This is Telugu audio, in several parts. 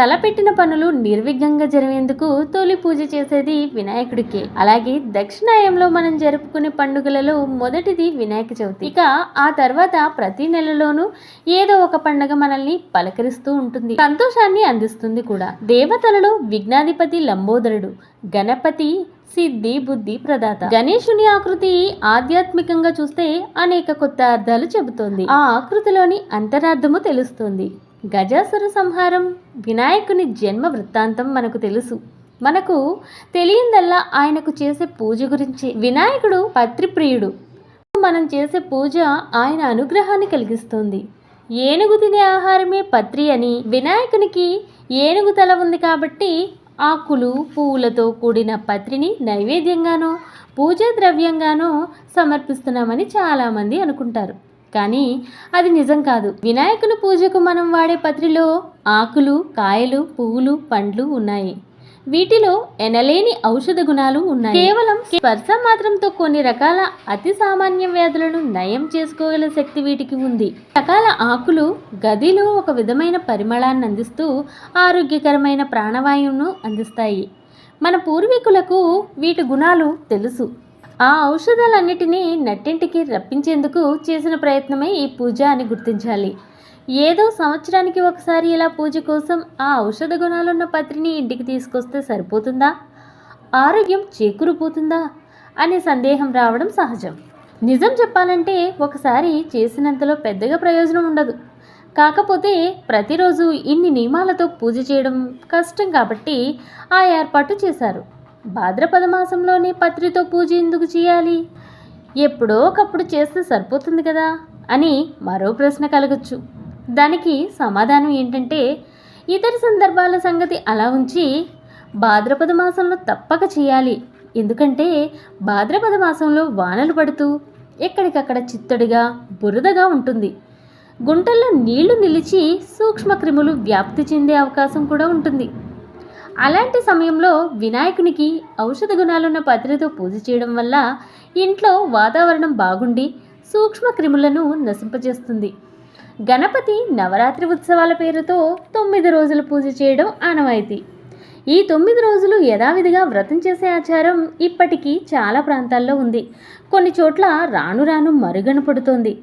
తలపెట్టిన పనులు నిర్విఘ్నంగా జరిగేందుకు తొలి పూజ చేసేది వినాయకుడికి. అలాగే దక్షిణాయంలో మనం జరుపుకునే పండుగలలో మొదటిది వినాయక చవితి. ఇక ఆ తర్వాత ప్రతి నెలలోనూ ఏదో ఒక పండుగ మనల్ని పలకరిస్తూ ఉంటుంది. సంతోషాన్ని అందిస్తుంది కూడా. దేవతలలో విఘ్నాధిపతి లంబోదరుడు గణపతి సిద్ధి బుద్ధి ప్రదాత. గణేశుని ఆకృతి ఆధ్యాత్మికంగా చూస్తే అనేక కొత్త అర్థాలు చెబుతోంది. ఆ ఆకృతిలోని అంతరార్థము తెలుస్తుంది. గజాసుర సంహారం వినాయకుని జన్మ వృత్తాంతం మనకు తెలుసు. మనకు తెలియందల్లా ఆయనకు చేసే పూజ గురించి. వినాయకుడు పత్రిప్రియుడు. మనం చేసే పూజ ఆయన అనుగ్రహాన్ని కలిగిస్తుంది. ఏనుగు తినే ఆహారమే పత్రి అని వినాయకునికి ఏనుగు తల ఉంది కాబట్టి ఆకులు పువ్వులతో కూడిన పత్రిని నైవేద్యంగానో పూజా ద్రవ్యంగానో సమర్పిస్తున్నామని చాలామంది అనుకుంటారు. కానీ అది నిజం కాదు. వినాయకుని పూజకు మనం వాడే పత్రిలో ఆకులు కాయలు పువ్వులు పండ్లు ఉన్నాయి. వీటిలో ఎనలేని ఔషధ గుణాలు ఉన్నాయి. కేవలం స్పర్శ మాత్రంతో కొన్ని రకాల అతి సామాన్య వ్యాధులను నయం చేసుకోగల శక్తి వీటికి ఉంది. రకాల ఆకులు గదిలో ఒక విధమైన పరిమళాన్ని అందిస్తూ ఆరోగ్యకరమైన ప్రాణవాయువును అందిస్తాయి. మన పూర్వీకులకు వీటి గుణాలు తెలుసు. ఆ ఔషధాలన్నిటినీ నట్టింటికి రప్పించేందుకు చేసిన ప్రయత్నమే ఈ పూజ అని గుర్తించాలి. ఏదో సంవత్సరానికి ఒకసారి ఇలా పూజ కోసం ఆ ఔషధ గుణాలున్న పత్రిని ఇంటికి తీసుకొస్తే సరిపోతుందా? ఆరోగ్యం చేకూరిపోతుందా? అనే సందేహం రావడం సహజం. నిజం చెప్పాలంటే ఒకసారి చేసినంతలో పెద్దగా ప్రయోజనం ఉండదు. కాకపోతే ప్రతిరోజు ఇన్ని నియమాలతో పూజ చేయడం కష్టం కాబట్టి ఆ ఏర్పాటు చేశారు. భాద్రపద మాసంలోనే పత్రితో పూజ ఎందుకు చేయాలి? ఎప్పుడో ఒకప్పుడు చేస్తే సరిపోతుంది కదా? అని మరో ప్రశ్న కలగచ్చు. దానికి సమాధానం ఏంటంటే ఇతర సందర్భాల సంగతి అలా ఉంచి భాద్రపద మాసంలో తప్పక చేయాలి. ఎందుకంటే భాద్రపద మాసంలో వానలు పడుతూ ఎక్కడికక్కడ చిత్తడిగా బురదగా ఉంటుంది. గుంటల్లో నీళ్ళు నిలిచి సూక్ష్మక్రిములు వ్యాప్తి చెందే అవకాశం కూడా ఉంటుంది. అలాంటి సమయంలో వినాయకునికి ఔషధ గుణాలున్న పత్రితో పూజ చేయడం వల్ల ఇంట్లో వాతావరణం బాగుండి సూక్ష్మ క్రిములను నశింపజేస్తుంది. గణపతి నవరాత్రి ఉత్సవాల పేరుతో తొమ్మిది రోజులు పూజ చేయడం ఆనవాయితీ. ఈ తొమ్మిది రోజులు యథావిధిగా వ్రతం చేసే ఆచారం ఇప్పటికీ చాలా ప్రాంతాల్లో ఉంది. కొన్ని చోట్ల రాను రాను మరుగన పడుతోంది.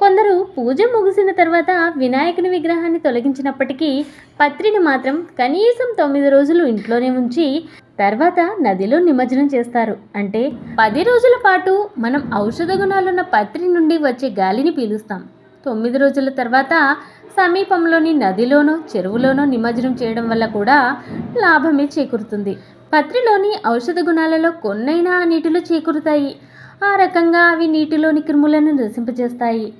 కొందరు పూజ ముగిసిన తర్వాత వినాయకుని విగ్రహాన్ని తొలగించినప్పటికీ పత్రిని మాత్రం కనీసం తొమ్మిది రోజులు ఇంట్లోనే ఉంచి తర్వాత నదిలో నిమజ్జనం చేస్తారు. అంటే పది రోజుల పాటు మనం ఔషధ గుణాలున్న పత్రి నుండి వచ్చే గాలిని పీలుస్తాం. తొమ్మిది రోజుల తర్వాత సమీపంలోని నదిలోనో చెరువులోనో నిమజ్జనం చేయడం వల్ల కూడా లాభమే చేకూరుతుంది. పత్రిలోని ఔషధ గుణాలలో కొన్నైనా ఆ నీటిలో చేకూరుతాయి. ఆ రకంగా అవి నీటిలోని క్రిములను నశింపజేస్తాయి.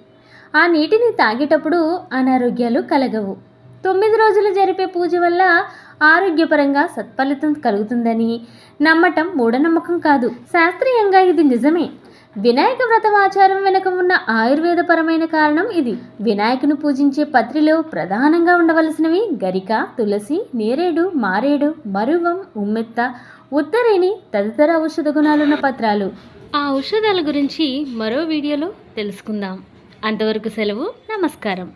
ఆ నీటిని తాగేటప్పుడు అనారోగ్యాలు కలగవు. తొమ్మిది రోజులు జరిపే పూజ వల్ల ఆరోగ్యపరంగా సత్ఫలితం కలుగుతుందని నమ్మటం మూఢనమ్మకం కాదు. శాస్త్రీయంగా ఇది నిజమే. వినాయక వ్రతం ఆచారం వెనుక ఉన్న ఆయుర్వేదపరమైన కారణం ఇది. వినాయకుని పూజించే పత్రిలో ప్రధానంగా ఉండవలసినవి గరిక తులసి నేరేడు మారేడు మరువం ఉమ్మెత్త ఉత్తరేణి తదితర ఔషధ గుణాలున్న పత్రాలు. ఆ ఔషధాల గురించి మరో వీడియోలో తెలుసుకుందాం. అంతవరకు సెలవు నమస్కారం.